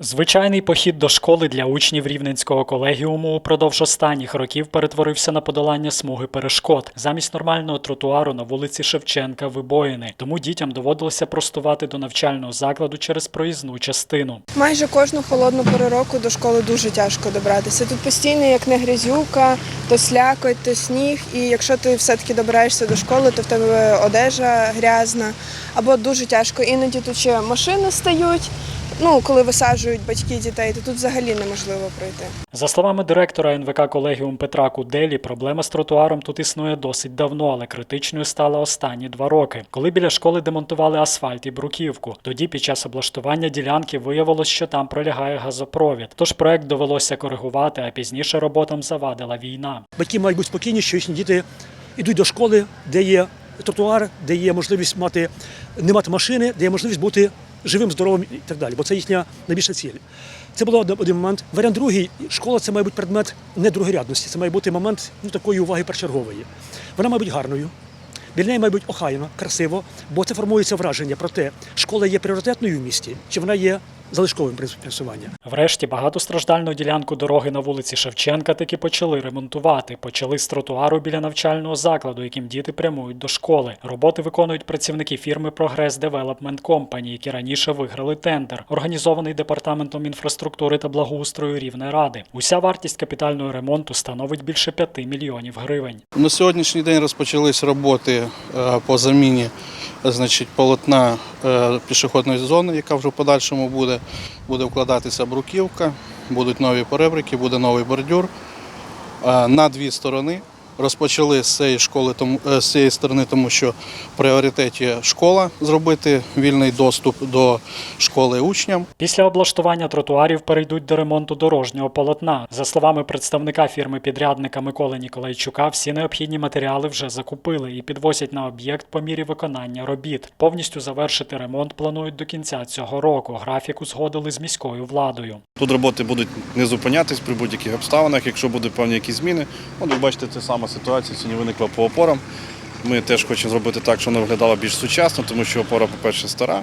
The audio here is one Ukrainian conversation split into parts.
Звичайний похід до школи для учнів рівненського колегіуму упродовж останніх років перетворився на подолання смуги перешкод. Замість нормального тротуару на вулиці Шевченка вибоїни. Тому дітям доводилося простувати до навчального закладу через проїзну частину. Майже кожну холодну пору року до школи дуже тяжко добратися. Тут постійно як не грязюка, то слякоть, то сніг. І якщо ти все-таки добираєшся до школи, то в тебе одежа грязна або дуже тяжко. Іноді тут ще машини стають. Ну, коли висаджують батьки дітей, то тут взагалі неможливо пройти. За словами директора НВК колегіум Петра Куделі, проблема з тротуаром тут існує досить давно, але критичною стала останні два роки. Коли біля школи демонтували асфальт і бруківку, тоді під час облаштування ділянки виявилось, що там пролягає газопровід. Тож проект довелося коригувати, а пізніше роботам завадила війна. Батьки мають бути спокійні, що їхні діти йдуть до школи, де є тротуар, де є можливість мати не мати машини, де є можливість бути живим, здоровим і так далі. Бо це їхня найбільша ціль. Це один- один момент. Варіант другий школа це має бути предмет не другорядності, це має бути момент ну, такої уваги першергової. Вона має бути гарною. Біля неї має бути охайно, красиво, бо це формується враження про те, школа є пріоритетною в місті, чи вона є залишковим при фінансуванні. Врешті багатостраждальну ділянку дороги на вулиці Шевченка таки почали ремонтувати. Почали з тротуару біля навчального закладу, яким діти прямують до школи. Роботи виконують працівники фірми Progress Development Company, які раніше виграли тендер, організований департаментом інфраструктури та благоустрою Рівнеради. Уся вартість капітального ремонту становить більше 5 мільйонів гривень. На сьогоднішній день розпочались роботи е, по заміні значить, полотна е, пішохідної зони, яка вже в подальшому буде. Буде вкладатися бруківка, будуть нові перебрики, буде новий бордюр Е, на дві сторони. Розпочали з цієї школи, тому е, з цієї сторони, тому що в пріоритеті школа зробити вільний доступ до школи учням. Після облаштування тротуарів перейдуть до ремонту дорожнього полотна. За словами представника фірми підрядника Миколи Ніколайчука, всі необхідні матеріали вже закупили і підвозять на об'єкт по мірі виконання робіт. Повністю завершити ремонт планують до кінця цього року. Графік узгодили з міською владою. Тут роботи будуть не зупинятись при будь-яких обставинах, якщо будуть певні якісь зміни. От ви бачите, це сама ситуація сьогодні виникла по опорам. Ми теж хочемо зробити так, щоб вона виглядала більш сучасно, тому що опора, по-перше, стара,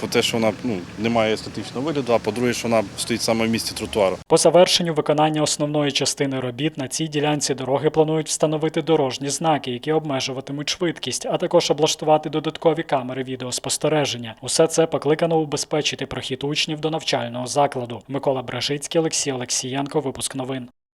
по те, що вона ну, не має естетичного вигляду, а по-друге, що вона стоїть саме в місці тротуару. По завершенню виконання основної частини робіт на цій ділянці дороги планують встановити дорожні знаки, які обмежуватимуть швидкість, а також облаштувати додаткові камери відеоспостереження. Усе це покликано убезпечити прохід учнів до навчального закладу. Микола Бражицький, Олексій Олексієнко. Випуск новин.